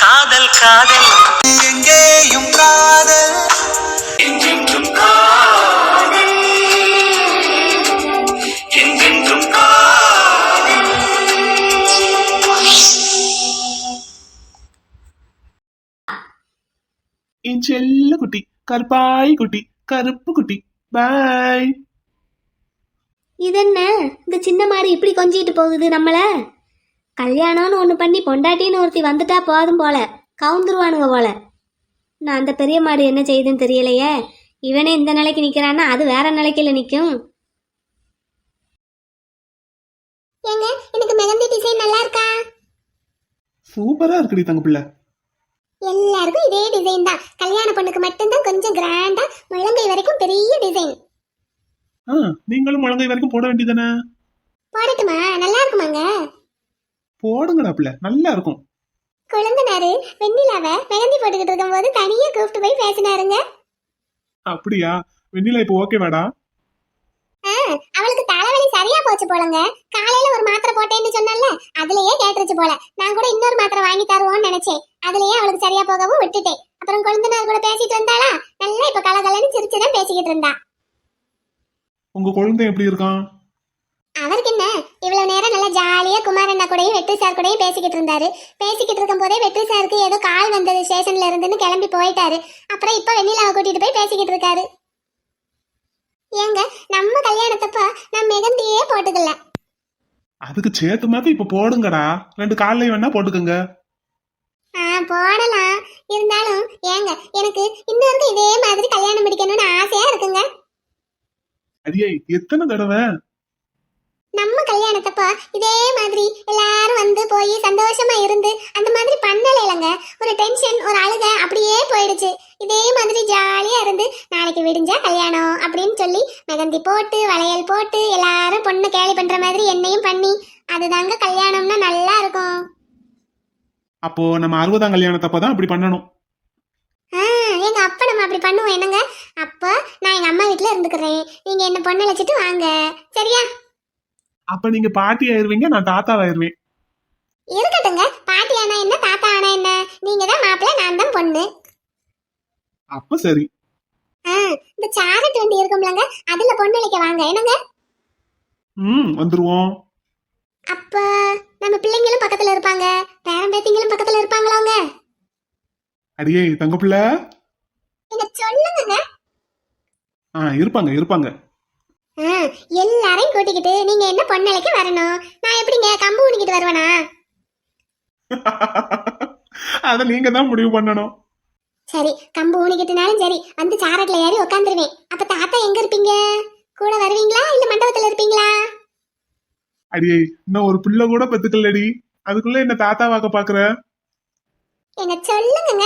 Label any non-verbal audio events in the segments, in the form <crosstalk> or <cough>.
காதல் காதல். எங்கேயும் காதல். காதல். என் செல்ல குட்டி கருப்பாய் குட்டி கருப்பு குட்டி. பாய் இதென்ன? இந்த சின்ன மாடு இப்படி கொஞ்சிட்டு போகுது நம்மள? கல்யாணம்னு ஒன்று பண்ணி பொண்டாட்டின்னு ஒருத்தி வந்துட்டா போதும் போல. கவுந்துருவானுங்க போல. நான் அந்த பெரிய மாடு என்ன செய்யுதுன்னு தெரியலையே. இவனே இந்த நிலைக்கு நிற்கிறான்னா அது வேற நிலைக்கில நிற்கும் ஏங்க எனக்கு மெகந்தி டிசைன் நல்லா இருக்கா? சூப்பரா இருக்குடி தங்க பிள்ளை. எல்லாருக்கும் இதே டிசைன் தான். கல்யாண பொண்ணுக்கு மட்டும்தான் கொஞ்சம் கிராண்டா முழங்கை வரைக்கும் பெரிய டிசைன் ஆ நீங்களும் முழங்கை வரைக்கும் போட வேண்டியதானே போடட்டுமா? நல்லா இருக்குமாங்க? போடுங்கடா பிள்ளை நல்லா இருக்கும் குழந்தனாரு வெண்ணிலாவை மெகந்தி போட்டுக்கிட்டு இருக்கும்போது தனியா கூப்பிட்டு போய் பேசினாருங்க. அப்படியா? வெண்ணிலா இப்போ ஓகேவாடா ஆ, அவளுக்கு தலைவலி சரியா போச்சு போலங்க. காலையில ஒரு மாத்திரை போட்டேன்னு சொன்னல அதுலயே கேட்டுருச்சு போல. நான் கூட இன்னொரு மாத்திரை வாங்கி தருவோம்னு நினைச்சேன். அதுலயே அவளுக்கு சரியா போகவும் விட்டுட்டேன். அப்புறம் குழந்தனார் கூட பேசிட்டு வந்தாளா? நல்லா இப்ப கலகலன்னு சிரிச்சுதான் பேசிக்கிட்டு இருந்தா. உங்க குழந்தை எப்படி இருக்கான்? இவ்வளவு நேரம் நல்லா ஜாலியா குமாரண்ணா கூடயும் வெற்றி சார் கூடயும் பேசிக்கிட்டு இருந்தாரு. பேசிக்கிட்டு இருக்கும் போதே வெற்றி சாருக்கு ஏதோ கால் வந்தது ஸ்டேஷன்ல இருந்துன்னு கிளம்பி போயிட்டாரு. அப்புறம் இப்ப வெண்ணிலாவை கூட்டிட்டு போய் பேசிக்கிட்டு இருக்காரு. ஏங்க நம்ம கல்யாணத்தப்ப நான் மெகந்தியே போட்டுக்கல. அதுக்கு சேர்த்து மாதிரி இப்ப போடுங்கடா. ரெண்டு காலையும் வேணா போட்டுக்கோங்க. ஆ போடலாம். இருந்தாலும் ஏங்க எனக்கு இன்னொருக்கு இதே மாதிரி கல்யாணம் முடிக்கணும்னு ஆசையா இருக்குங்க. அடியே எத்தனை தடவை? நம்ம கல்யாணத்தப்ப இதே மாதிரி எல்லாரும் வந்து போய் சந்தோஷமா இருந்து அந்த மாதிரி பண்ணல இல்லைங்க. ஒரு டென்ஷன் ஒரு அழுக அப்படியே போயிடுச்சு. இதே மாதிரி ஜாலியா இருந்து நாளைக்கு விடிஞ்சா கல்யாணம் அப்படின்னு சொல்லி மெகந்தி போட்டு வளையல் போட்டு எல்லாரும் பொண்ணு கேலி பண்ற மாதிரி என்னையும் பண்ணி அதுதாங்க கல்யாணம்னா நல்லா இருக்கும். அப்போ நம்ம அறுபதாம் கல்யாணத்தப்பதான் அப்படி பண்ணணும். ஆ எங்க அப்பா நம்ம அப்படி பண்ணுவோம். என்னங்க? அப்போ நான் எங்க அம்மா வீட்ல இருந்துக்கிறேன். நீங்க என்ன பொண்ணு அழைச்சிட்டு வாங்க. சரியா? அப்ப நீங்க பாட்டி ஆயிருவீங்க நான் தாத்தாவாயிருவேன் இருக்கட்டுங்க பாட்டி ஆனா என்ன தாத்தா ஆனா என்ன? நீங்க தான் மாப்பிள்ளை நான் தான் பொண்ணு. அப்ப சரி. ஆ இந்த சாரட் வண்டி இருக்கும்லங்க அதுல பொண்ணு அழைக்க வாங்க. என்னங்க? ம் வந்துருவோம். அப்ப நம்ம பிள்ளைங்களும் பக்கத்துல இருப்பாங்க. பேரன் பேத்திங்களும் பக்கத்துல இருப்பாங்களாங்க. அடியே தங்க பிள்ளை. சொல்லுங்க ஆ இருப்பாங்க இருப்பாங்க. எல்லாரையும் கூட்டிக்கிட்டு நீங்க என்ன பொண்ணு அழைக்க வரணும்? நான் எப்படிங்க கம்பு ஊனிக்கிட்டு வருவேனா? <laughs> அத நீங்க தான் முடிவு பண்ணணும். சரி கம்பு ஊனிக்கிட்டுனாலும் சரி வந்து சாரட்ல ஏறி உட்காந்துருவேன் அப்ப தாத்தா எங்க இருப்பீங்க? கூட வருவீங்களா? இல்ல மண்டபத்துல இருப்பீங்களா? அடியே இன்னும் ஒரு பிள்ளை கூட பெத்துக்கலடி. அதுக்குள்ள என்ன தாத்தாவாக்க பாக்குற? எங்க சொல்லுங்க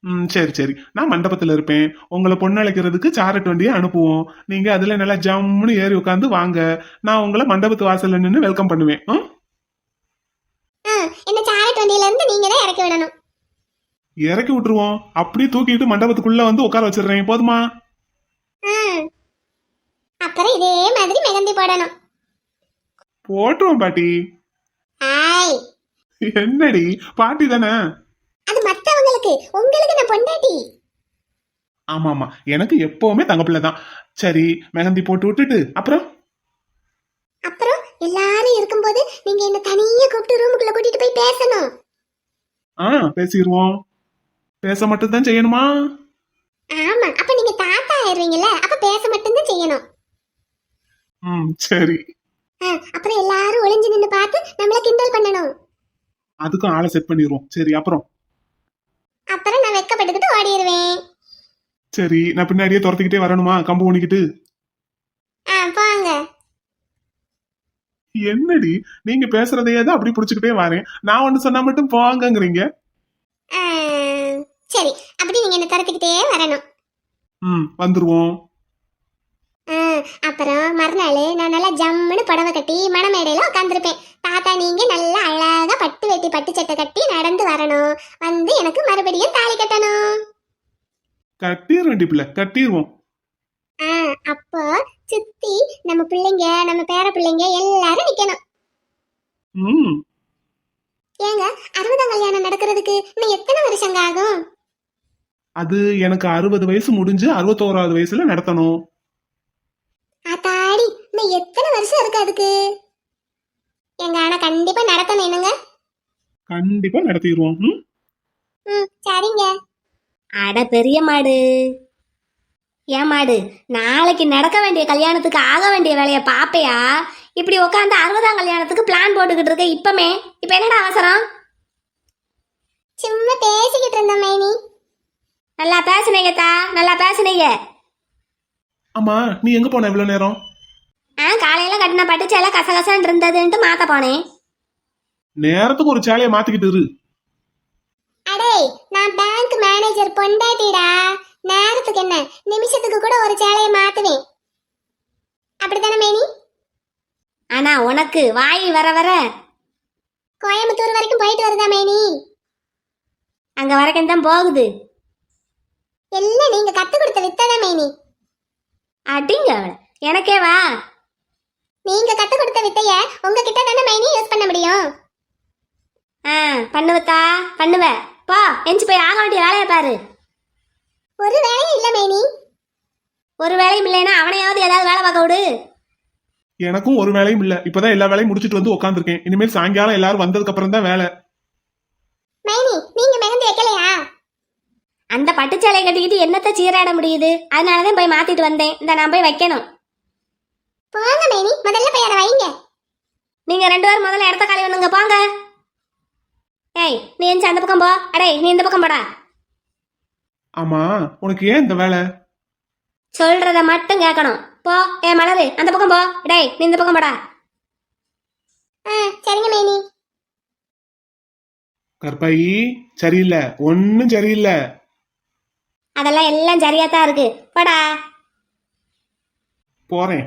ம் சரி சரி. நான் மண்டபத்துல இருப்பேன். உங்களை பொண்ணு அழைக்கிறதுக்கு சாரட் வண்டியை அனுப்புவோம். நீங்க அதுல நல்லா ஜம்முன்னு ஏறி உட்காந்து வாங்க. நான் உங்களை மண்டபத்து வாசல்ல நின்று வெல்கம் பண்ணுவேன். ம்? ஆ என்ன சாரட் வண்டியில இருந்து நீங்க தான் இறக்கி விடணும். இறக்கி விட்டுருவோம். அப்படியே தூக்கிட்டு மண்டபத்துக்குள்ள வந்து உட்கார வச்சிடுறேன். போதுமா? அப்புறம் இதே மாதிரி மெகந்தி போடணும். போட்டுருவோம் பாட்டி. என்னடி? பாட்டி தானே? மத்தவங்களுக்கு உங்களுக்கு நான் பொண்டாட்டி? ஆமா ஆமா எனக்கு எப்பவுமே தங்கப்பிள்ளை தான். சரி மெஹந்தி போட்டு விட்டுட்டு அப்புறம்? அப்புறம் எல்லாரும் இருக்கும்போது நீங்க என்ன தனியா கூப்பிட்டு ரூமுக்குள்ள கூட்டிட்டு போய் பேசணும். ஆ பேசிடுவோம். பேச மட்டும் தான் செய்யணுமா? ஆமா அப்ப நீங்க தாத்தா ஆயிருவீங்கல்ல அப்ப பேச மட்டும்தான் செய்யணும். ம் சரி. அப்புறம் எல்லாரும் ஒளிஞ்சு நின்னு பார்த்து நம்மள கிண்டல் பண்ணணும். அதுக்கும் ஆளை செட் பண்ணிடுவோம். சரி அப்புறம்? அப்புறம் நான் வெக்கப்பட்டுக்கிட்டு ஓடிடுவேன் சரி நான் பின்னாடியே துரத்திக்கிட்டே வரணுமா? கம்பு ஊனிக்கிட்டு. ஆ போங்க. என்னடி? நீங்க பேசுறதையே தான் அப்படி புடிச்சுக்கிட்டே வரேன். நான் ஒண்ணு சொன்னா மட்டும் போங்கங்கிறீங்க? ஆ, சரி. அப்படி நீங்க என்ன துரத்திக்கிட்டே வரணும். ம் வந்துருவோம். அப்புறம் மறுநாள் நான் நல்லா ஜம்முன்னு புடவை கட்டி மணமேடையில உட்காந்துருப்பேன் தாத்தா நீங்க நல்லா அழகா பட்டு வெட்டி பட்டு சட்டை கட்டி நடந்து வரணும். வந்து எனக்கு மறுபடியும் தாலி கட்டணும். கட்டிடுவோம் பிள்ளை கட்டிடுவோம் ஆ அப்போ சுத்தி நம்ம பிள்ளைங்க நம்ம பேர பிள்ளைங்க எல்லாரும் நிக்கணும். ம். ஏங்க அறுபதாம் கல்யாணம் நடக்கிறதுக்கு இன்னும் எத்தனை வருஷங்க ஆகும்? அது எனக்கு அறுபது வயசு முடிஞ்சு அறுபத்தோராவது வயசுல நடத்தணும். வருஷம் இருக்கு அதுக்கு? எங்க ஆனா கண்டிப்பா நடத்தணும் என்னங்க. கண்டிப்பா நடத்திடுவோம். ம்? ம் சரிங்க. அட பெரிய மாடு. ஏன் மாடு? நாளைக்கு நடக்க வேண்டிய கல்யாணத்துக்கு ஆக வேண்டிய வேலையை பாப்பையா? இப்படி உட்காந்து அறுபதாம் கல்யாணத்துக்கு பிளான் போட்டுக்கிட்டு இருக்க இப்பமே. இப்ப என்னடா அவசரம்? சும்மா பேசிக்கிட்டு இருந்தோம் மைனி. நல்லா பேசுனீங்க தா. நல்லா பேசுனீங்க. ஆமா நீ எங்க போன இவ்வளவு நேரம்? ஆ காலையில கட்டின பட்டு சேலை கசகசன்னு இருந்ததுன்ட்டு மாத்த போனேன் நேரத்துக்கு ஒரு சேலையை மாத்திக்கிட்டு இரு. அடே நான் பேங்க் மேனேஜர் பொண்டாட்டிடா. நேரத்துக்கு என்ன? நிமிஷத்துக்கு கூட ஒரு சேலையை மாத்துவேன். அப்படித்தானே மேனி? ஆனா உனக்கு வாய் வர வர. கோயம்புத்தூர் வரைக்கும் போயிட்டு வருதா மேனி? அங்க வரைக்கும் தான் போகுது. எல்லாம் நீங்க கத்து கொடுத்த வித்ததா மேனி. அடிங்க அவளை. எனக்கே வா. நீங்க கத்து கொடுத்த வித்தைய உங்ககிட்ட தானே மைனி யூஸ் பண்ண முடியும்? ஆ பண்ணுவத்தா? பண்ணுவ. போ எஞ்சி போய் ஆக வேண்டிய வேலையை பாரு. ஒரு வேலையும் இல்ல மைனி. ஒரு வேலையும் இல்லைன்னா அவனையாவது ஏதாவது வேலை பார்க்க விடு. எனக்கும் ஒரு வேலையும் இல்ல. இப்பதான் எல்லா வேலையும் முடிச்சிட்டு வந்து உட்காந்துருக்கேன் இனிமேல் சாயங்காலம் எல்லாரும் வந்ததுக்கு அப்புறம் தான் வேலை. மைனி நீங்க மெஹந்தி வைக்கலையா? அந்த பட்டுச்சேலை கட்டிக்கிட்டு என்னத்த சீராட முடியுது? அதனால தான் போய் மாத்திட்டு வந்தேன். இந்த நான் போய் வைக்கணும். போங்க மைனி முதல்ல போய் அதை வைங்க. நீங்க ரெண்டு பேரும் முதல்ல இடத்த காலி பண்ணுங்க போங்க. ஏய் நீ எந்த அந்த பக்கம் போ. அடே நீ இந்த பக்கம் போடா. ஆமா உனக்கு ஏன் இந்த வேலை? சொல்றத மட்டும் கேட்கணும். போ ஏ மலரு அந்த பக்கம் போ. டேய் நீ இந்த பக்கம் போடா. ஆ சரிங்க மைனி கற்பாயி சரியில்லை. ஒன்னும் சரியில்லை. அதெல்லாம் எல்லாம் சரியா தான் இருக்கு. போடா. போறேன்.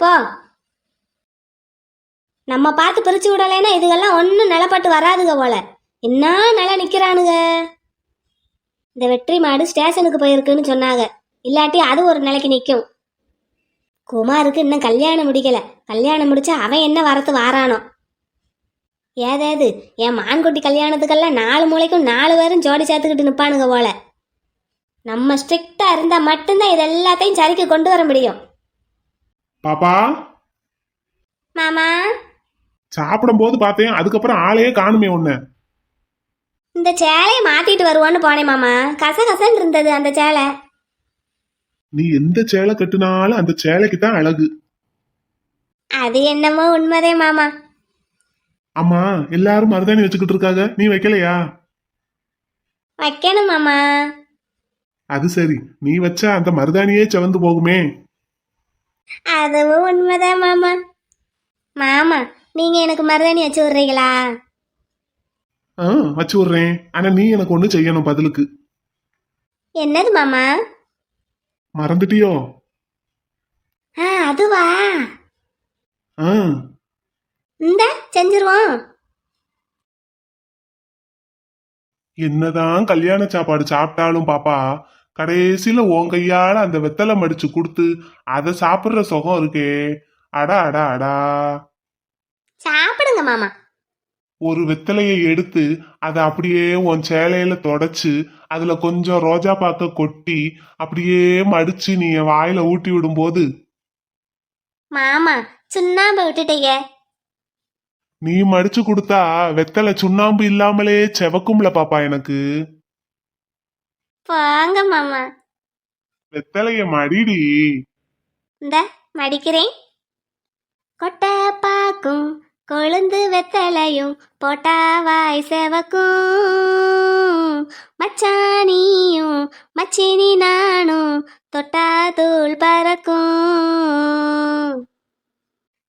போ. நம்ம பார்த்து பிரிச்சு விடலைன்னா இதுகெல்லாம் ஒன்றும் நிலப்பட்டு வராதுங்க போல. என்ன நில நிற்கிறானுங்க இந்த வெற்றி மாடு ஸ்டேஷனுக்கு போயிருக்குன்னு சொன்னாங்க இல்லாட்டி அது ஒரு நிலைக்கு நிற்கும் குமாருக்கு இன்னும் கல்யாணம் முடிக்கல. கல்யாணம் முடிச்சா அவன் என்ன வரத்து வாரானோ? ஏதாவது என் மான்குட்டி கல்யாணத்துக்கெல்லாம் நாலு மூளைக்கும் நாலு பேரும் ஜோடி சேர்த்துக்கிட்டு நிற்பானுங்க போல. நம்ம ஸ்ட்ரிக்டாக இருந்தால் மட்டும்தான் இது எல்லாத்தையும் சரிக்கு கொண்டு வர முடியும். பாப்பா? மாமா? சாப்பிடும் போது பார்த்தேன் அதுக்கப்புறம் ஆளையே காணுமே உன்ன. இந்த சேலையை மாத்திட்டு வருவோன்னு போனேன் மாமா. கசகசன்னு இருந்தது அந்த சேலை. நீ எந்த சேலை கட்டுனாலும் அந்த சேலைக்கு தான் அழகு. அது என்னமோ உண்மைதே மாமா. ஆமா எல்லாரும் மருதாணி வச்சுக்கிட்டு இருக்காங்க. நீ வைக்கலையா? வைக்கணும் மாமா. அது சரி. நீ வச்சா அந்த மருதாணியே செவந்து போகுமே. அதுவும் உண்மைதான் மாமா. மாமா நீங்க எனக்கு மருதாணி வச்சு விடுறீங்களா? ஆ வச்சு விடுறேன். ஆனா நீ எனக்கு ஒண்ணு செய்யணும் பதிலுக்கு. என்னது மாமா? மறந்துட்டியோ? ஆ அதுவா? ஆ. இந்த செஞ்சிருவோம். என்னதான் கல்யாண சாப்பாடு சாப்பிட்டாலும் பாப்பா கடைசியில உன் கையால அந்த வெத்தலை மடிச்சு கொடுத்து அதை சாப்பிடுற சுகம் இருக்கே. அடா அடா அடா. சாப்பிடுங்க மாமா. ஒரு வெத்தலையை எடுத்து அதை அப்படியே உன் சேலையில தொடச்சு அதுல கொஞ்சம் ரோஜா பாக்க கொட்டி அப்படியே மடிச்சு நீ என் வாயில ஊட்டி விடும்போது. மாமா சுண்ணாம்பு விட்டுட்டீங்க. நீ மடிச்சு கொடுத்தா வெத்தலை சுண்ணாம்பு இல்லாமலே செவக்கும்ல பாப்பா எனக்கு. போங்க மாமா. வெத்தலைய மடிடி. இந்த மடிக்கிறேன். கொட்டை பாக்கும் கொழுந்து வெத்தலையும் போட்டா வாய் செவக்கும். மச்சானியும் மச்சினி நானும் தொட்டா தூள் பறக்கும்.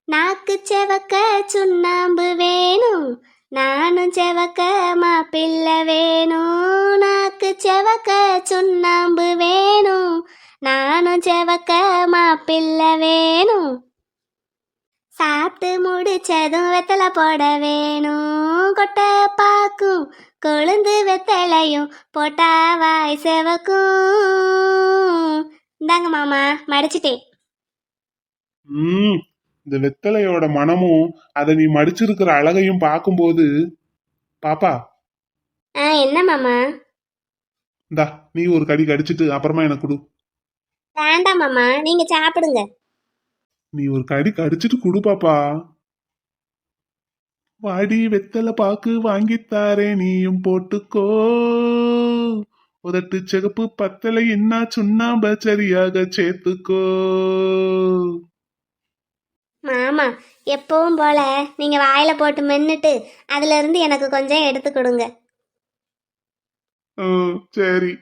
நாக்கு செவக்க சுண்ணாம்பு வேணும் நானும் செவக்க மாப்பிள்ளை வேணும். நாக்கு செவக்க சுண்ணாம்பு வேணும். நானும் செவக்க மாப்பிள்ள வேணும். சாப்பிட்டு முடிச்சதும் வெத்தலை போட வேணும். கொட்டை பாக்கும் கொழுந்து வெத்தலையும் போட்டா வாய் செவக்கும். இந்தாங்க மாமா மடிச்சிட்டேன். இந்த வெத்தலையோட மனமும் அதை நீ மடிச்சிருக்கிற அழகையும் பார்க்கும்போது பாப்பா. ஆ என்ன மாமா? இந்தா நீ ஒரு கடி கடிச்சிட்டு அப்புறமா எனக்கு கொடு. வேண்டாம் மாமா நீங்க சாப்பிடுங்க. நீ ஒரு கடி கடிச்சிட்டு குடு பாப்பா. வாடி வெத்தலை பாக்கு வாங்கித்தாரே நீயும் போட்டுக்கோ. உதட்டு சிகப்பு பத்தலை என்ன சுண்ணாம்ப சரியாக சேர்த்துக்கோ. மாமா எப்பவும் போல நீங்க வாயில போட்டு மென்னுட்டு அதுல இருந்து எனக்கு கொஞ்சம் எடுத்து கொடுங்க ம், சரி.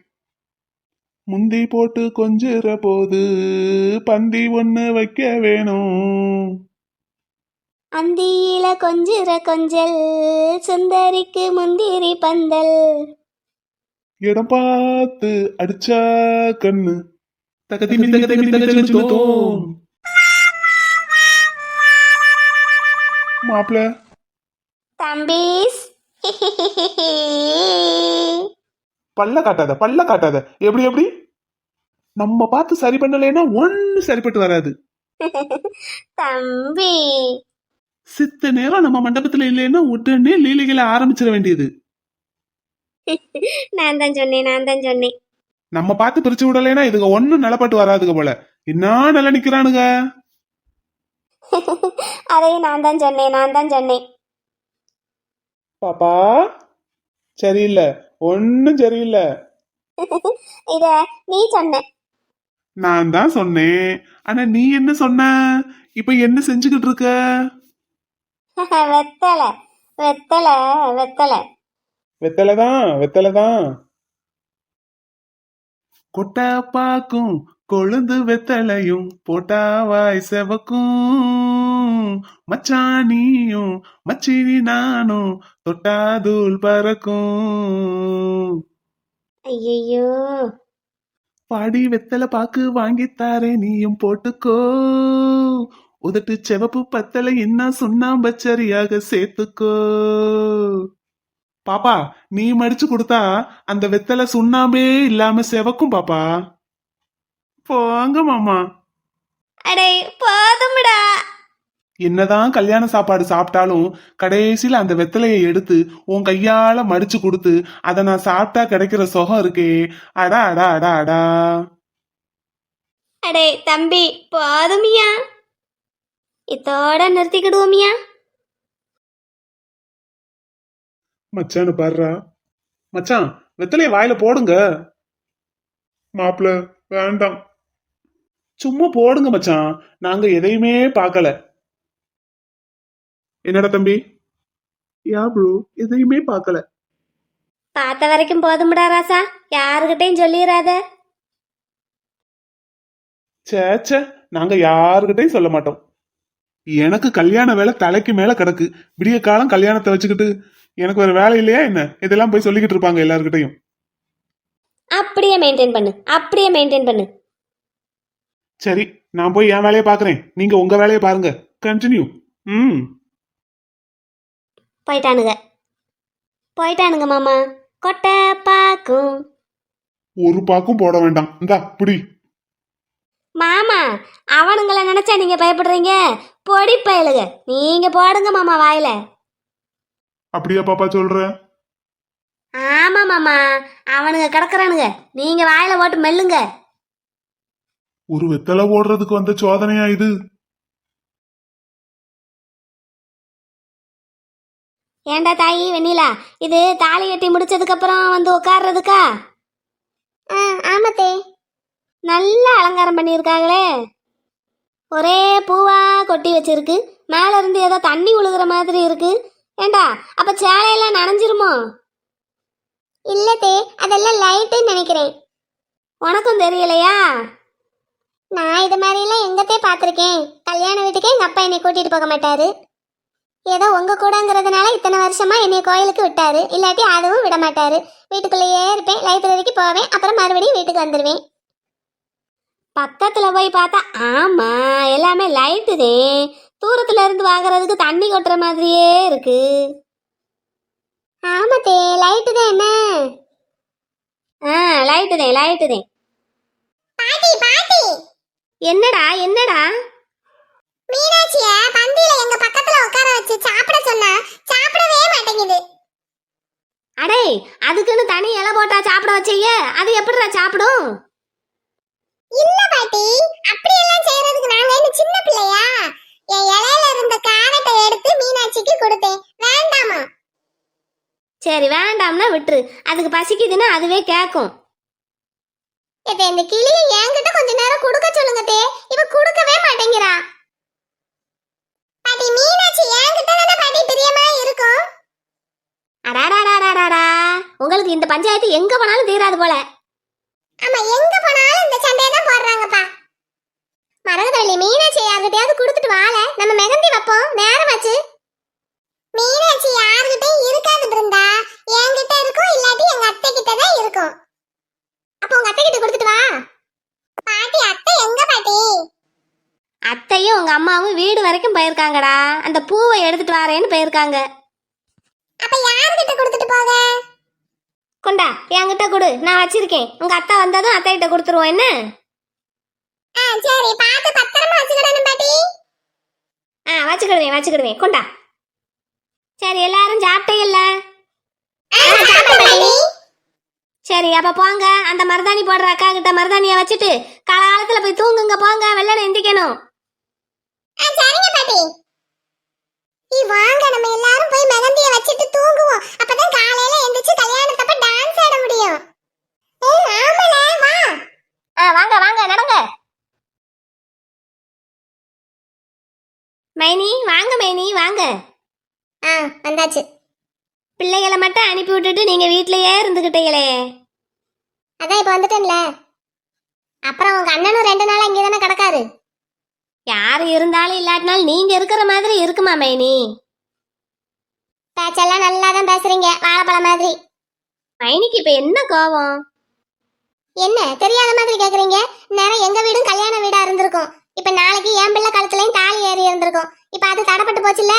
முந்தி போட்டு கொஞ்சுற போது பந்தி ஒண்ணு வைக்க வேணும். அந்தியில கொஞ்சிற கொஞ்சல் சுந்தரிக்கு முந்திரி பந்தல். இடம் பார்த்து அடிச்சா கண்ணு. தகதிமி தகதிமி தகதிமி தோம். மாப்பிள. தம்பீஸ் பல்ல காட்டாத பல்ல காட்டாத. எப்படி எப்படி? நம்ம பார்த்து சரி பண்ணலைன்னா ஒண்ணு சரிப்பட்டு வராது. தம்பி. சித்த நேரம் நம்ம மண்டபத்துல இல்லைன்னா உடனே லீலைகளை ஆரம்பிச்சிட வேண்டியது. நான் தான் சொன்னேன் நான் தான் சொன்னேன். நம்ம பார்த்து பிரிச்சு விடலைன்னா இதுங்க ஒண்ணும் நிலப்பட்டு வராதுங்க போல. என்ன நில நிக்கிறானுங்க? அதையும் நான் தான் சொன்னேன் நான் தான் சொன்னேன். பாப்பா சரியில்லை ஒன்னும் சரியில்லை. இத நீ சொன்ன. நான் தான் சொன்னேன். ஆனா நீ என்ன சொன்ன? இப்ப என்ன செஞ்சுக்கிட்டு இருக்க? <laughs> வெத்தலை வெத்தலை வெத்தலை. வெத்தலைதான் வெத்தலைதான் கொட்டை பாக்கும் கொழுந்து வெத்தலையும் போட்டாவாய் செவக்கும். மச்சானியும் மச்சினி நானும் தொட்டாதூள் பறக்கும். ஐயோ பாடி வெத்தலை பாக்கு வாங்கித்தாரே நீயும் போட்டுக்கோ. உதட்டு செவப்பு பத்தலை என்ன சுண்ணாம்பு சரியாக சேர்த்துக்கோ. பாப்பா நீ மடிச்சு கொடுத்தா அந்த வெத்தலை சுண்ணாம்பே இல்லாம செவக்கும் பாப்பா. போங்க மாமா. அடே போதும்டா. என்னதான் கல்யாண சாப்பாடு சாப்பிட்டாலும் கடைசியில அந்த வெத்தலையை எடுத்து உன் கையால மடிச்சு கொடுத்து அதை நான் சாப்பிட்டா கிடைக்கிற சுகம் இருக்கே. அடா அடா அடா அடா. அடே தம்பி போதுமியா இத்தோட நிறுத்திக்கிடுவோமியா மச்சான்னு பாருடா. மச்சான் வெத்தலைய வாயில போடுங்க. மாப்பிள வேண்டாம். சும்மா போடுங்க மச்சான். நாங்க எதையுமே பார்க்கல. என்னடா தம்பி? யா ப்ரோ எதையுமே பார்க்கல. பார்த்த வரைக்கும் போதும்டா ராசா. யாருகிட்டையும் சொல்லிடாத சே ச்சே. நாங்க யாருக்கிட்டையும் சொல்ல மாட்டோம். எனக்கு கல்யாண வேலை தலைக்கு மேல கிடக்கு. விடிய காலம் கல்யாணத்தை வச்சுக்கிட்டு எனக்கு ஒரு வேலை இல்லையா என்ன? இதெல்லாம் போய் சொல்லிக்கிட்டு இருப்பாங்க எல்லாருக்கிட்டையும் அப்படியே மெயின்டைன் பண்ணு. அப்படியே மெயின்டைன் பண்ணு. சரி நான் போய் என் வேலையை பார்க்கறேன். நீங்க உங்க வேலையை பாருங்க. கண்டினியூ ம். போயிட்டானுங்க. போயிட்டானுங்க மாமா. கொட்டை பாக்கும். ஒரு பாக்கும் போட வேண்டாம். இந்தா பிடி. மாமா அவனுங்கள நினைச்சா நீங்க பயப்படுறீங்க? பொடி பயலுக. நீங்க போடுங்க மாமா வாயில. அப்படியா பாப்பா சொல்ற? ஆமா மாமா. அவனுங்க கிடக்குறானுங்க. நீங்க வாயில போட்டு மெல்லுங்க. ஒரு வெத்தலை ஓடுறதுக்கு வந்த சோதனையா இது? ஏண்டா தாயி வெண்ணிலா? இது தாலி கட்டி முடிச்சதுக்கு அப்புறம் வந்து உட்கார்றதுக்கா ஆ ஆமாத்தே. நல்ல அலங்காரம் பண்ணியிருக்காங்களே. ஒரே பூவா கொட்டி வச்சிருக்கு. மேல இருந்து ஏதோ தண்ணி உழுகுற மாதிரி இருக்கு. ஏண்டா அப்ப சேலையெல்லாம் நனைஞ்சிருமோ? இல்லத்தே அதெல்லாம் லைட்டுன்னு நினைக்கிறேன். உனக்கும் தெரியலையா? நான் இது மாதிரிலாம் எங்கத்தே பார்த்துருக்கேன். கல்யாண வீட்டுக்கே எங்கள் அப்பா என்னை கூட்டிகிட்டு போக மாட்டாரு. ஏதோ உங்கள் கூடங்கிறதுனால இத்தனை வருஷமாக என்னை கோயிலுக்கு விட்டாரு. இல்லாட்டி அதுவும் விட மாட்டாரு. வீட்டுக்குள்ளேயே இருப்பேன். லைப்ரரிக்கு போவேன். அப்புறம் மறுபடியும் வீட்டுக்கு வந்துடுவேன் பக்கத்தில் போய் பார்த்தா ஆமாம் எல்லாமே லைட்டு தான் தூரத்துல இருந்து வாங்குறதுக்கு தண்ணி கொட்டுற மாதிரியே இருக்கு. ஆமாத்தே லைட்டு தான் என்ன? ஆ லைட்டு தான் லைட்டு தான் என்னடா என்னடா? மீனாட்சிய பந்தியில எங்க பக்கத்துல உட்கார வச்சு சாப்பிட சொன்னா சாப்பிடவே மாட்டேங்குது. அதுக்குன்னு தனி இலை போட்டா சாப்பிட வச்சீங்க அது எப்படிடா சாப்பிடும்? இல்ல பாட்டி அப்படி எல்லாம் செய்யறதுக்கு நாங்க என்ன சின்ன பிள்ளையா? என் இலையில இருந்த காரட்டை எடுத்து மீனாட்சிக்கு கொடுத்தேன். வேண்டாமா? சரி வேண்டாம்னா விட்டுரு. அதுக்கு பசிக்குதுன்னா அதுவே கேட்கும் இப்ப இந்த கிளியை என்கிட்ட கொஞ்ச நேரம் கொடுக்க சொல்லுங்க தே. இவ கொடுக்கவே மாட்டேங்கிறா. பாட்டி மீனாட்சி என்கிட்ட தானே பாட்டி பிரியமா இருக்கும். அடாடாடாடாடா உங்களுக்கு இந்த பஞ்சாயத்து எங்க போனாலும் தீராது போல. ஆமா எங்க போனாலும் இந்த சண்டையை தான் போடுறாங்கப்பா. மரகதவள்ளி மீனாட்சி யார்கிட்டயாவது கொடுத்துட்டு வாழ. நம்ம மெகந்தி வைப்போம். நேரமாச்சு. மீனாட்சி யார்கிட்டயும் இருக்காது பிருந்தா என்கிட்ட இருக்கும் இல்லாட்டி எங்க அத்தை கிட்ட தான் இருக்கும். அப்போ உங்க அத்தை கிட்ட கொடுத்துட்டு வா. பாட்டி அத்தை எங்க பாட்டி? அத்தையும் உங்க அம்மாவும் வீடு வரைக்கும் போயிருக்காங்கடா. அந்த பூவை எடுத்துட்டு வரேன்னு போயிருக்காங்க. அப்ப யார்கிட்ட கொடுத்துட்டு போக? கொண்டா என்கிட்ட கொடு. நான் வச்சிருக்கேன். உங்க அத்தை வந்ததும் அத்தைகிட்ட கொடுத்துருவோம். என்ன? ஆ சரி. பார்த்து பத்திரமா வச்சுக்கிடணும் பாட்டி. ஆ வச்சுக்கிடுவேன் வச்சுக்கிடுவேன். கொண்டா. சரி எல்லாரும் சாப்பிட்டே இல்ல ஆ, சாப்பிட்டேன் பாட்டி. சரி அப்ப போங்க. அந்த மருதாணி போடுற அக்கா கிட்ட மருதாணிய வச்சுட்டு காலகாலத்துல போய் தூங்குங்க போங்க. வெள்ளனை எந்திக்கணும். ஆ, சரிங்க பாட்டி. வாங்க. நம்ம எல்லாரும் போய் மெகந்திய வச்சுட்டு தூங்குவோம். அப்பதான் காலையில எந்திரிச்சு கல்யாணத்தப்ப டான்ஸ் ஆட முடியும். ஆமல வா. வாங்க வாங்க நடங்க. மைனி வாங்க மைனி வாங்க. ஆ வந்தாச்சு. பிள்ளைகளை மட்டும் அனுப்பி விட்டுட்டு நீங்க வீட்லயே இருந்துகிட்டீங்களே. அதான் இப்ப வந்துட்டேன்ல. அப்புறம் உங்க அண்ணனும் ரெண்டு நாளா இங்கே தானே கிடக்காரு? யாரு இருந்தாலும் இல்லாட்டினாலும் நீங்க இருக்கிற மாதிரி இருக்குமா மைனி? பேச்செல்லாம் நல்லா தான் பேசுறீங்க வாழைப்பழம் மாதிரி. மைனிக்கு இப்ப என்ன கோவம்? என்ன தெரியாத மாதிரி கேக்குறீங்க? நேரம் எங்க வீடும் கல்யாண வீடா இருந்திருக்கும். இப்ப நாளைக்கு என் பிள்ளை கழுத்துலயும் தாலி ஏறி இருந்திருக்கும். இப்ப அது தடப்பட்டு போச்சுல்ல?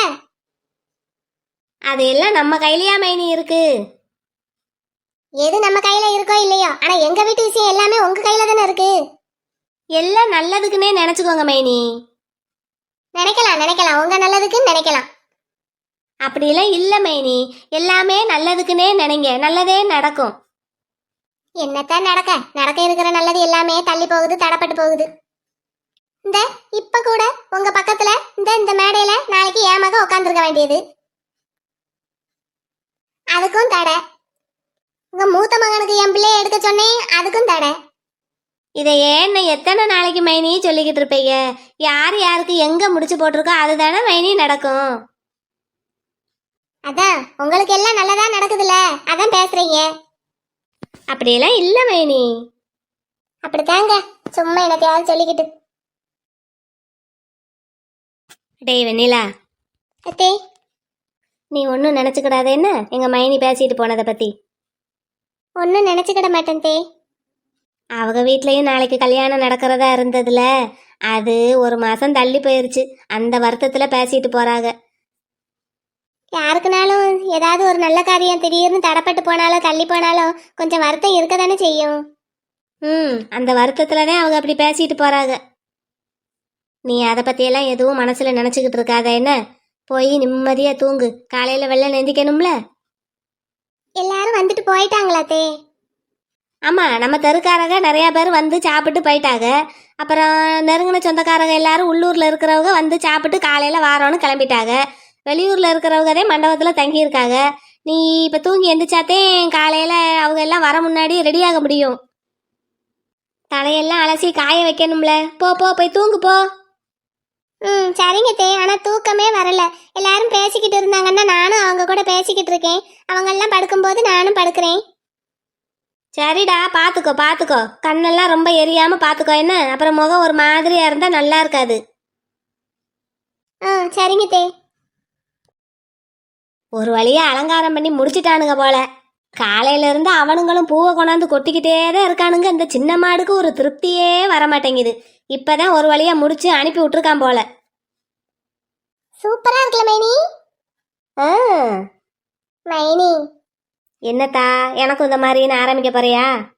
அது எல்லாம் நம்ம கையிலயா மைனி இருக்கு? எது நம்ம கையில இருக்கோ இல்லையோ. ஆனா எங்க வீட்டு விஷயம் எல்லாமே உங்க கையில தானே இருக்கு. எல்லாம் நல்லதுக்குன்னே நினைச்சுக்கோங்க மைனி. நினைக்கலாம் நினைக்கலாம். உங்க நல்லதுக்குன்னு நினைக்கலாம். அப்படிலாம் இல்ல மைனி. எல்லாமே நல்லதுக்குன்னே நினைங்க. நல்லதே நடக்கும். என்னத்தான் நடக்க? நடக்க இருக்கிற நல்லது எல்லாமே தள்ளி போகுது தடப்பட்டு போகுது. இந்த இப்ப கூட உங்க பக்கத்துல இந்த இந்த மேடையில நாளைக்கு என் மக உட்காந்துருக்க வேண்டியது. அதுக்கும் தடை. உங்க மூத்த மகனுக்கு என் பிள்ளைய எடுக்க சொன்னேன் அதுக்கும் தடை. இதை ஏன்னு எத்தனை நாளைக்கு மைனி சொல்லிக்கிட்டு இருப்பீங்க? யார் யாருக்கு எங்க முடிச்சு போட்டிருக்கோ அதுதானே மைனி நடக்கும். அதான் உங்களுக்கு எல்லாம் நல்லதா நடக்குதுல்ல அதான் பேசுறீங்க. அப்படியெல்லாம் இல்ல மைனி. அப்படித்தாங்க சும்மா என்னத்தையாவது சொல்லிக்கிட்டு. டேய் வெண்ணிலா. அத்தே. நீ ஒன்றும் நினச்சிக்கிடாத என்ன? எங்கள் மைனி பேசிட்டு போனதை பற்றி ஒன்னும் நினைச்சுக்கிட மாட்டேன் தே. அவங்க வீட்லேயும் நாளைக்கு கல்யாணம் நடக்கிறதா இருந்ததுல. அது ஒரு மாதம் தள்ளி போயிருச்சு. அந்த வருத்தத்தில் பேசிட்டு போகிறாங்க யாருக்குனாலும் ஏதாவது ஒரு நல்ல காரியம் திடீர்னு தடப்பட்டு போனாலும் தள்ளி போனாலும் கொஞ்சம் வருத்தம் இருக்க தானே செய்யும். ம் அந்த வருத்தத்தில் தான் அவங்க அப்படி பேசிட்டு போகிறாங்க நீ அதை பற்றியெல்லாம் எதுவும் மனசில் நினச்சிக்கிட்டு இருக்காத என்ன? போய் நிம்மதியாக தூங்கு. காலையில் வெள்ளை நெந்திக்கணும்ல? எல்லாரும் வந்துட்டு போயிட்டாங்களாத்தே. ஆமாம் நம்ம தெருக்காரங்க நிறையா பேர் வந்து சாப்பிட்டு போயிட்டாங்க. அப்புறம் நெருங்கின சொந்தக்காரங்க எல்லாரும் உள்ளூரில் இருக்கிறவங்க வந்து சாப்பிட்டு காலையில் வாரோன்னு கிளம்பிட்டாங்க. வெளியூரில் இருக்கிறவங்க தான் மண்டபத்தில் தங்கியிருக்காங்க. நீ இப்போ தூங்கி எந்திரிச்சாத்தே காலையில் அவங்க எல்லாம் வர முன்னாடி ரெடியாக முடியும். தலையெல்லாம் அலசி காய வைக்கணும்ல. போ போ போய் தூங்கு போ. ம் சரிங்க தே ஆனால் தூக்கமே வரல. எல்லாரும் பேசிக்கிட்டு இருந்தாங்கன்னா நானும் அவங்க கூட பேசிக்கிட்டு இருக்கேன். அவங்கெல்லாம் படுக்கும்போது நானும் படுக்கிறேன். சரிடா பார்த்துக்கோ பார்த்துக்கோ கண்ணெல்லாம் ரொம்ப எரியாமல் பார்த்துக்கோ என்ன? அப்புறம் முகம் ஒரு மாதிரியாக இருந்தால் நல்லா இருக்காது. ஆ சரிங்க தே. ஒரு வழியாக அலங்காரம் பண்ணி முடிச்சிட்டானுங்க போல. காலையிலேருந்து அவனுங்களும் பூவை கொண்டாந்து கொட்டிக்கிட்டே தான் இருக்கானுங்க. இந்த சின்ன மாடுக்கு ஒரு திருப்தியே வர மாட்டேங்குது இப்பதான் ஒரு வழியா முடிச்சு அனுப்பி விட்டுருக்கான் போல. சூப்பரா இருக்குல்ல மைனி. ஆ, மைனி. என்னத்தா எனக்கும் இந்த மாதிரின்னு ஆரம்பிக்க போறியா?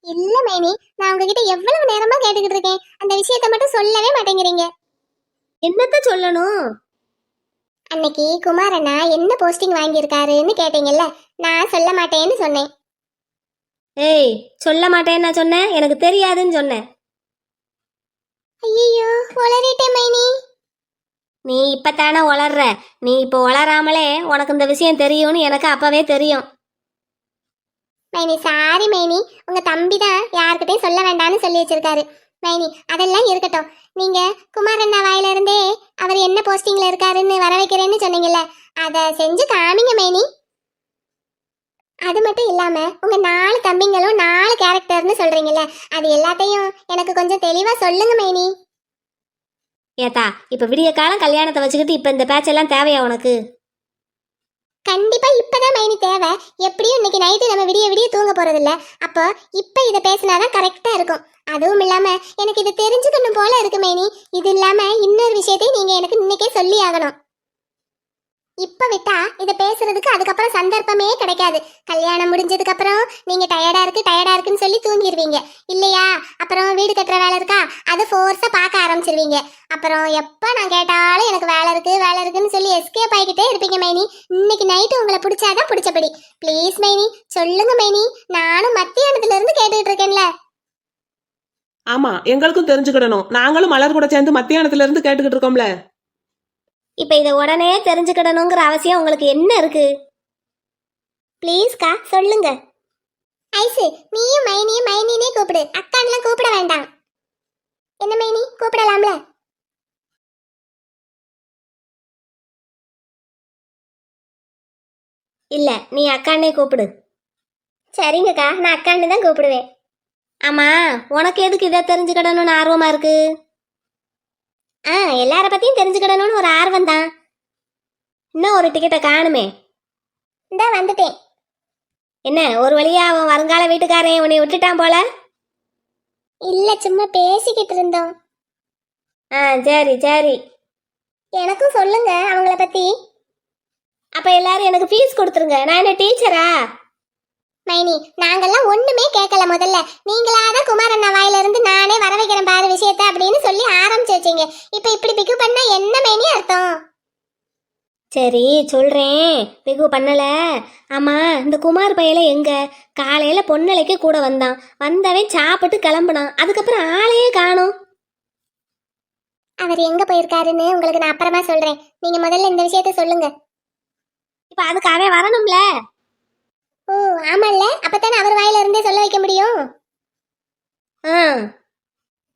இல்ல மைனி. நான் உங்ககிட்ட எவ்வளவு நேரமா கேட்டுக்கிட்டு இருக்கேன். அந்த விஷயத்த மட்டும் சொல்லவே மாட்டேங்கிறீங்க. என்னத்த சொல்லணும்? அன்னைக்கு குமாரண்ணா என்ன போஸ்டிங் வாங்கியிருக்காருன்னு கேட்டீங்கல்ல நான் சொல்ல மாட்டேன்னு சொன்னேன். ஏய் சொல்ல மாட்டேன்னு நான் சொன்னேன்? எனக்கு தெரியாதுன்னு சொன்னேன். ஐயோ உளறிட்டேன் மைனி. நீ இப்பத்தானே உளர்ற? நீ இப்போ உளராமலே உனக்கு இந்த விஷயம் தெரியும்னு எனக்கு அப்பவே தெரியும். மைனி சாரி மைனி. உங்க தம்பி தான் யார்கிட்டயும் சொல்ல வேண்டாம்னு சொல்லி வச்சிருக்காரு. மைனி அதெல்லாம் இருக்கட்டும். நீங்க குமார் அண்ணா வாயில இருந்தே அவர் என்ன போஸ்டிங்ல இருக்காருன்னு வர வைக்கிறேன்னு சொன்னீங்கல்ல. அத செஞ்சு காமிங்க மைனி. அது மட்டும் இல்லாம உங்க நாலு தம்பிங்களும் நாலு கேரக்டர்னு சொல்றீங்கல்ல அது எல்லாத்தையும் எனக்கு கொஞ்சம் தெளிவா சொல்லுங்க மைனி. ஏத்தா இப்ப விடிய காலம் கல்யாணத்தை வச்சுக்கிட்டு இப்ப இந்த பேச்செல்லாம் தேவையா உனக்கு? கண்டிப்பா இப்பதான் மைனி தேவை. எப்படியும் இன்னைக்கு நைட்டு நம்ம விடிய விடிய தூங்க போறதில்ல. அப்போ இப்ப இத பேசினாதான் கரெக்டா இருக்கும். அதுவும் இல்லாம எனக்கு இது தெரிஞ்சுக்கணும் போல இருக்கு மைனி. இது இல்லாம இன்னொரு விஷயத்தையும் நீங்க எனக்கு இன்னைக்கே சொல்லி ஆகணும் இப்ப விட்டா இத பேசுறதுக்கு அதுக்கப்புறம் சந்தர்ப்பமே கிடைக்காது. கல்யாணம் முடிஞ்சதுக்கு அப்புறம் நீங்க டயர்டா இருக்கு டயர்டா இருக்குன்னு சொல்லி தூங்கிடுவீங்க இல்லையா? அப்புறம் வீடு கட்டுற வேலை இருக்கா? அதை ஃபோர்ஸா பார்க்க ஆரம்பிச்சிருவீங்க. அப்புறம் எப்ப நான் கேட்டாலும் எனக்கு வேலை இருக்கு வேலை இருக்குன்னு சொல்லி எஸ்கேப் ஆகிக்கிட்டே இருப்பீங்க மைனி. இன்னைக்கு நைட்டு உங்களை பிடிச்சாதான் பிடிச்சபடி. ப்ளீஸ் மைனி சொல்லுங்க மைனி. நானும் மத்தியானத்துல இருந்து கேட்டுட்டு இருக்கேன்ல. ஆமா எங்களுக்கும் தெரிஞ்சுக்கிடணும். நாங்களும் மலர் கூட சேர்ந்து மத்தியானத்துல இருந்து கேட்டுக்கிட்டு இருக்கோம்ல. இப்ப இதை உடனே தெரிஞ்சுக்கிடணுங்கிற அவசியம் உங்களுக்கு என்ன இருக்கு? ப்ளீஸ்க்கா சொல்லுங்க. ஐசு நீயும் மைனியும் மைனினே கூப்பிடு. அக்கான்லாம் கூப்பிட வேண்டாம். என்ன மைனி கூப்பிடலாம்ல? இல்ல நீ அக்கானே கூப்பிடு. சரிங்கக்கா நான் அக்கான்னு தான் கூப்பிடுவேன். ஆமா உனக்கு எதுக்கு இதை தெரிஞ்சுக்கிடணும்னு ஆர்வமா இருக்கு? ஆ எல்லார பத்தியும் தெரிஞ்சுக்கிடணும்னு ஒரு ஆர்வம் தான். இன்னும் ஒரு டிக்கெட்டை காணுமே. இந்த வந்துட்டேன். என்ன ஒரு வழியா அவன் வருங்கால வீட்டுக்காரன் உன்னை விட்டுட்டான் போல? இல்ல சும்மா பேசிக்கிட்டு இருந்தோம். ஆ சரி சரி. எனக்கும் சொல்லுங்க அவங்கள பத்தி. அப்ப எல்லாரும் எனக்கு ஃபீஸ் கொடுத்துருங்க. நான் என்ன டீச்சரா மைனி நாங்கெல்லாம் ஒண்ணுமே கேட்கல முதல்ல. நீங்களாதான் குமார் அண்ணா வாயில இருந்து நானே வர வைக்கிறேன் பாரு விஷயத்த அப்படின்னு சொல்லி ஆரம்பிச்சு வச்சீங்க. இப்ப இப்படி பிக்கு பண்ணா என்ன மைனி அர்த்தம்? சரி சொல்றேன். பிகு பண்ணல. ஆமா இந்த குமார் பையல எங்க? காலையில பொன்னலைக்கு கூட வந்தான். வந்தவன் சாப்பிட்டு கிளம்புனான். அதுக்கப்புறம் ஆளையே காணோம். அவர் எங்க போயிருக்காருன்னு உங்களுக்கு நான் அப்புறமா சொல்றேன். நீங்க முதல்ல இந்த விஷயத்த சொல்லுங்க. இப்ப அதுக்கு அவன் வரணும்ல. ஓ ஆமால்ல. அப்பதானே அவர் வாயில இருந்தே சொல்ல வைக்க முடியும்? ஆ.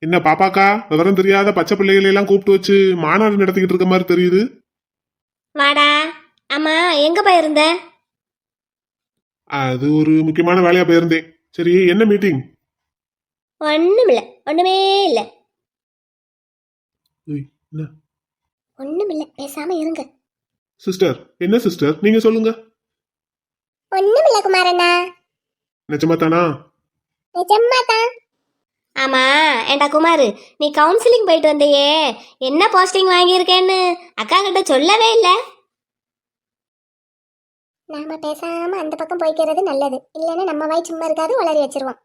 என்ன பாப்பாக்கா? விவரம் தெரியாத பச்சை பிள்ளைகளை எல்லாம் கூப்பிட்டு வச்சு மாநாடு நடத்திக்கிட்டு இருக்க மாதிரி தெரியுது. வாடா. ஆமா எங்க போயிருந்த? அது ஒரு முக்கியமான வேலையா போயிருந்தேன். சரி என்ன மீட்டிங் ஒண்ணுமில்ல. ஒண்ணுமே இல்ல. ஒண்ணுமில்ல. பேசாம இருங்க. சிஸ்டர் என்ன சிஸ்டர் நீங்க சொல்லுங்க. ஒண்ணுமில்ல குமாரண்ணா. நிஜமா தானா நிஜமா தான் ஆமா ஏண்டா குமார் நீ கவுன்சிலிங் போயிட்டு வந்தியே. என்ன போஸ்டிங் வாங்கியிருக்கேன்னு அக்கா கிட்ட சொல்லவே இல்ல. நாம பேசாம அந்த பக்கம் போய்க்கிறது நல்லது. இல்லைன்னா நம்ம வாய் சும்மா இருக்காது வளரி வச்சிருவோம்.